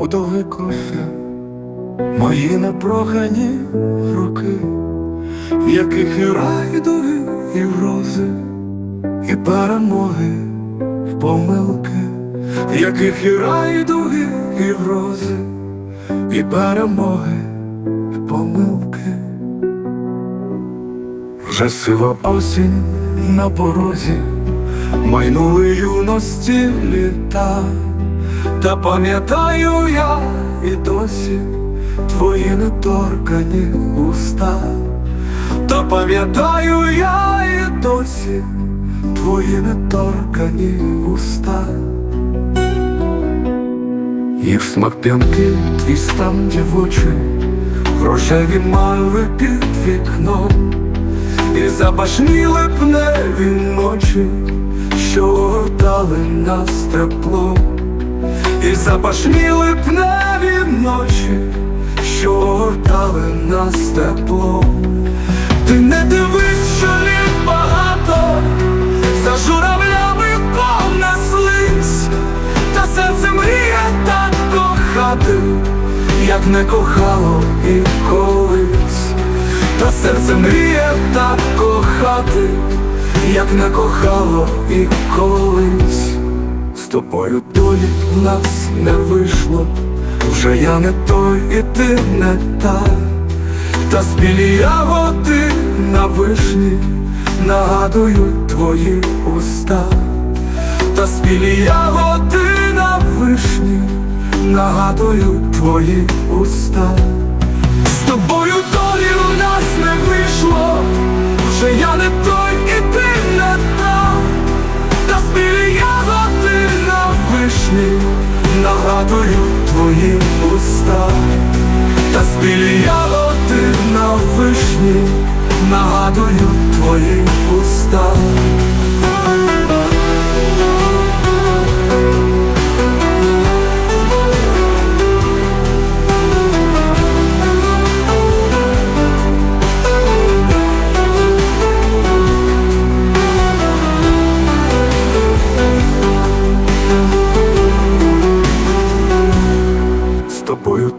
молитви, мої непрохані роки, в яких і райдуги, і грози, і перемоги, і помилки, в яких і райдуги, і грози, і перемоги, і помилки. Вже сива осінь на порозі, майнули юності літа, та пам'ятаю я і досі твої неторкані уста, та пам'ятаю я і досі твої неторкані уста. І в смак п'янки твій стан дівочий, рожеві мальви під вікном. І запашніли пневі ночі, що огортали нас теплом, і запашніли пневі ночі, що огортали нас теплом. Ти не дивись, що літ багато, за журавлями понеслись, та серце мріє так кохати, як не кохало і колись. Та серце мріє так кохати, як не кохало і колись. Тобою долі в нас не вийшло, вже я не той і ти не та, та спілі ягоди на вишні нагадують твої уста, та спілі ягоди на вишні нагадують твої уста. Твої уста, та спілі ягоди на вишні нагадують твої уста.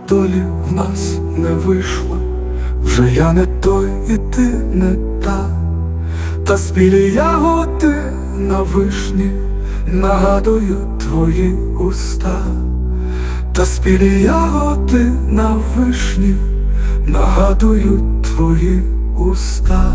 Долі в нас не вийшло, вже я не той і ти не та, та спілі ягоди на вишні нагадують твої уста, та спілі ягоди на вишні нагадують твої уста.